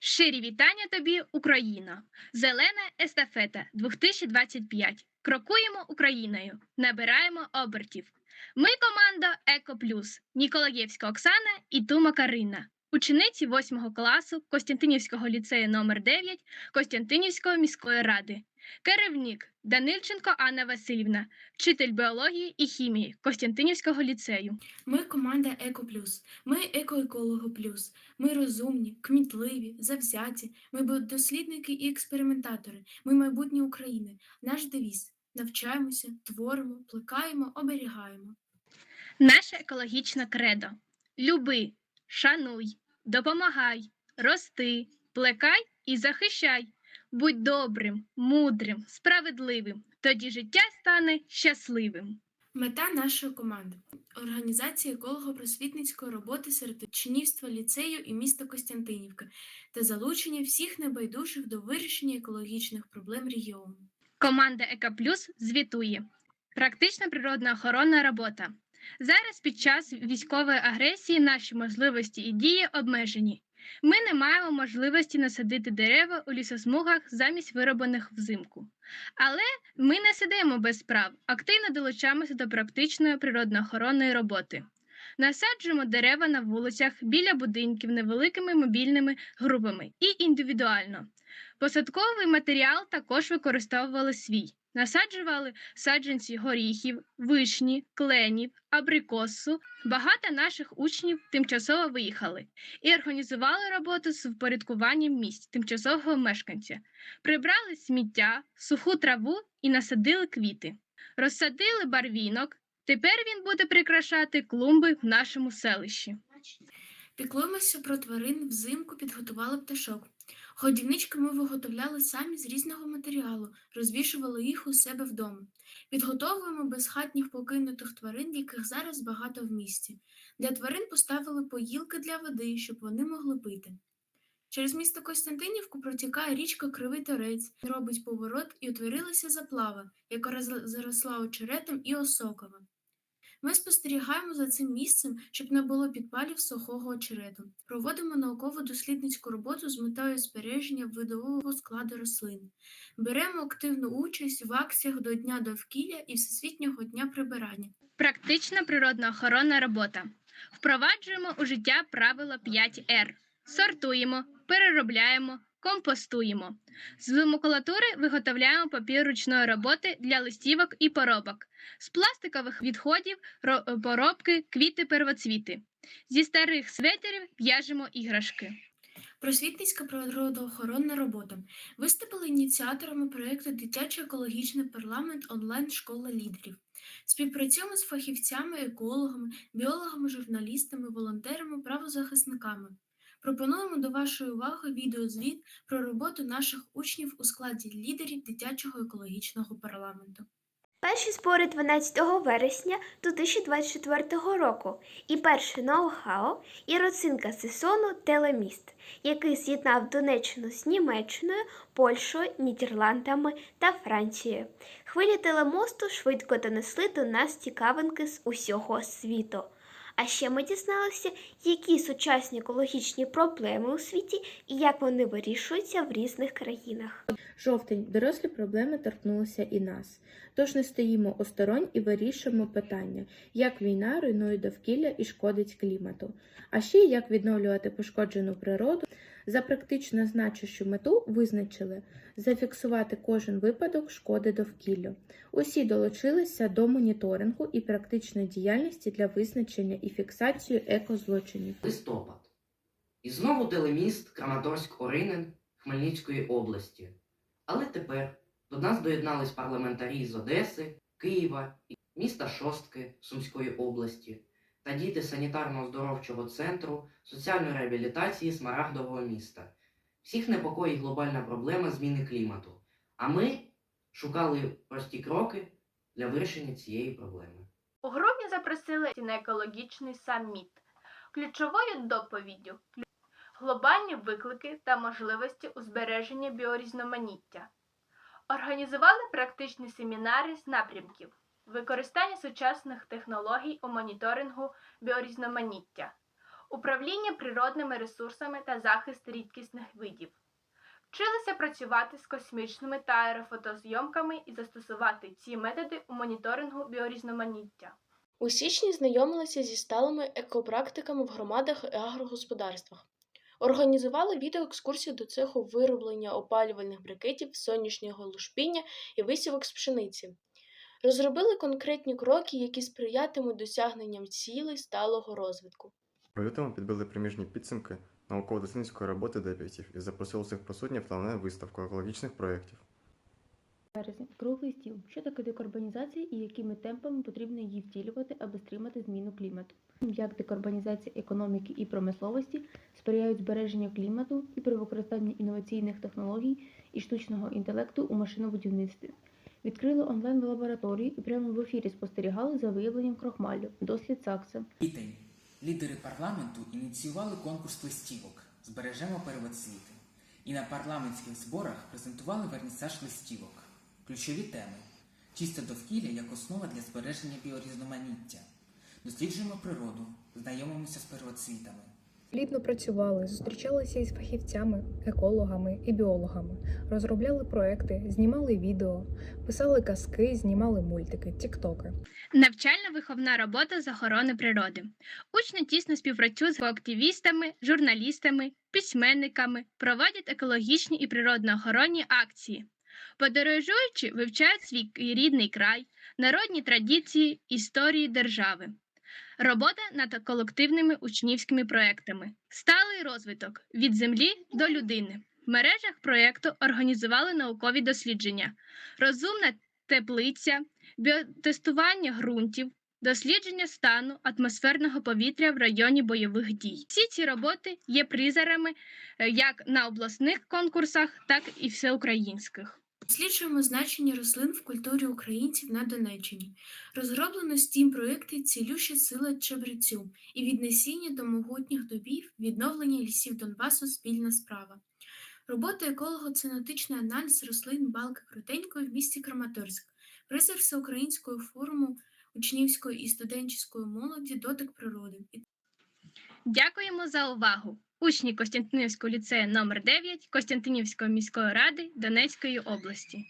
Щирі вітання тобі, Україна! Зелена естафета 2025. Крокуємо Україною, набираємо обертів. Ми команда Еко Плюс, Ніколаєвська Оксана і Тума Карина, учениці 8 класу Костянтинівського ліцею номер 9 Костянтинівської міської ради. Керівник Данильченко Анна Васильівна, вчитель біології і хімії Костянтинівського ліцею. Ми команда Еко Плюс. Ми екоеколого плюс. Ми розумні, кмітливі, завзяті. Ми дослідники і експериментатори. Ми майбутнє України. Наш девіз навчаємося, творимо, плекаємо, оберігаємо. Наше екологічне кредо. Люби, шануй, допомагай, рости, плекай і захищай. Будь добрим, мудрим, справедливим. Тоді життя стане щасливим. Мета нашої команди організація еколого-просвітницької роботи серед учнівства ліцею і міста Костянтинівка та залучення всіх небайдужих до вирішення екологічних проблем регіону. Команда ЕК Плюс звітує. Практична природна охоронна робота. Зараз під час військової агресії наші можливості і дії обмежені. Ми не маємо можливості насадити дерева у лісосмугах замість вироблених взимку. Але ми не сидимо без справ, активно долучаємося до практичної природоохоронної роботи. Насаджуємо дерева на вулицях біля будинків невеликими мобільними групами і індивідуально. Посадковий матеріал також використовували свій. Насаджували саджанці горіхів, вишні, кленів, абрикосу. Багато наших учнів тимчасово виїхали і організували роботу з впорядкуванням місць тимчасового мешканця. Прибрали сміття, суху траву і насадили квіти. Розсадили барвінок. Тепер він буде прикрашати клумби в нашому селищі. Піклуємося про тварин взимку, підготували пташок. Годівнички ми виготовляли самі з різного матеріалу, розвішували їх у себе вдома. Підготовуємо безхатніх покинутих тварин, яких зараз багато в місті. Для тварин поставили поїлки для води, щоб вони могли пити. Через місто Костянтинівку протікає річка Кривий Торець, робить поворот і утворилася заплава, яка заросла очеретом і осоками. Ми спостерігаємо за цим місцем, щоб не було підпалів сухого очерету. Проводимо науково-дослідницьку роботу з метою збереження видового складу рослин. Беремо активну участь в акціях до Дня довкілля і Всесвітнього дня прибирання. Практична природоохоронна робота. Впроваджуємо у життя правило 5R. Сортуємо, переробляємо, компостуємо. З макулатури виготовляємо папір ручної роботи для листівок і поробок. З пластикових відходів поробки, квіти, первоцвіти. Зі старих светерів в'яжемо іграшки. Просвітницька природоохоронна робота. Виступили ініціаторами проєкту Дитячий екологічний парламент онлайн школа лідерів. Співпрацюємо з фахівцями, екологами, біологами, журналістами, волонтерами, правозахисниками. Пропонуємо до вашої уваги відеозвіт про роботу наших учнів у складі лідерів дитячого екологічного парламенту. Перші збори 12 вересня 2024 року і перше ноу-хау і родзинка сезону Телеміст, який з'єднав Донеччину з Німеччиною, Польщею, Нідерландами та Францією. Хвилі телемосту швидко донесли до нас цікавинки з усього світу. А ще ми дізналися, які сучасні екологічні проблеми у світі і як вони вирішуються в різних країнах. Жовтень дорослі проблеми торкнулися і нас. Тож не стоїмо осторонь і вирішуємо питання, як війна руйнує довкілля і шкодить клімату, а ще як відновлювати пошкоджену природу. За практично значущу мету визначили зафіксувати кожен випадок шкоди довкіллю. Усі долучилися до моніторингу і практичної діяльності для визначення і фіксації екозлочинів. листопад. І знову телеміст Краматорськ Оринен Хмельницької області. Але тепер до нас доєднались парламентарі з Одеси, Києва, міста Шостки Сумської області та діти санітарно-оздоровчого центру соціальної реабілітації Смарагдового міста. Всіх непокоїть глобальна проблема зміни клімату. А ми шукали прості кроки для вирішення цієї проблеми. У грудні запросили на екологічний саміт. Ключовою доповіддю глобальні виклики та можливості у збереженні біорізноманіття. Організували практичні семінари з напрямків використання сучасних технологій у моніторингу біорізноманіття, управління природними ресурсами та захист рідкісних видів. Вчилися працювати з космічними та аерофотозйомками і застосувати ці методи у моніторингу біорізноманіття. У січні знайомилися зі сталими екопрактиками в громадах і агрогосподарствах. Організували відеоекскурсію до цеху вироблення опалювальних брикетів, сонячного лушпіння і висівок з пшениці. Розробили конкретні кроки, які сприятимуть досягненням цілей сталого розвитку. У лютому підбили приміжні підсумки науково-дослідницької роботи депітів і запросили всіх присутніх на виставку екологічних проєктів. Березень. Круглий стіл. Що таке декарбонізація і якими темпами потрібно її втілювати, аби стримати зміну клімату? Як декарбонізація економіки і промисловості сприяють збереженню клімату і при використанні інноваційних технологій і штучного інтелекту у машинобудівництві? Відкрили онлайн-лабораторію і прямо в ефірі спостерігали за виявленням крохмалю. Дослід Сакса. Квітень. Лідери парламенту ініціювали конкурс листівок Збережемо первоцвіти. І на парламентських зборах презентували вернісаж листівок. Ключові теми: чисте довкілля як основа для збереження біорізноманіття. Досліджуємо природу, знайомимося з первоцвітами. Плідно працювали, зустрічалися із фахівцями, екологами і біологами, розробляли проекти, знімали відео, писали казки, знімали мультики, тіктоки. Навчально-виховна робота з охорони природи. Учні тісно співпрацюють з активістами, журналістами, письменниками, проводять екологічні і природоохоронні акції. Подорожуючи, вивчають свій рідний край, народні традиції, історії держави. Робота над колективними учнівськими проектами. Сталий розвиток від землі до людини. В мережах проєкту організували наукові дослідження, розумна теплиця, біотестування ґрунтів, дослідження стану атмосферного повітря в районі бойових дій. Всі ці роботи є призерами е, як на обласних конкурсах, так і всеукраїнських. Досліджуємо значення рослин в культурі українців на Донеччині. Розроблено стім проекти Цілюща сила чебрецю і від насіння до могутніх дубів відновлення лісів Донбасу спільна справа. Робота еколого-ценотичний аналіз рослин балки крутенької в місті Краматорськ. Призер всеукраїнського форуму учнівської і студентської молоді Дотик природи. Дякуємо за увагу! Учні Костянтинівського ліцею номер 9 Костянтинівської міської ради Донецької області.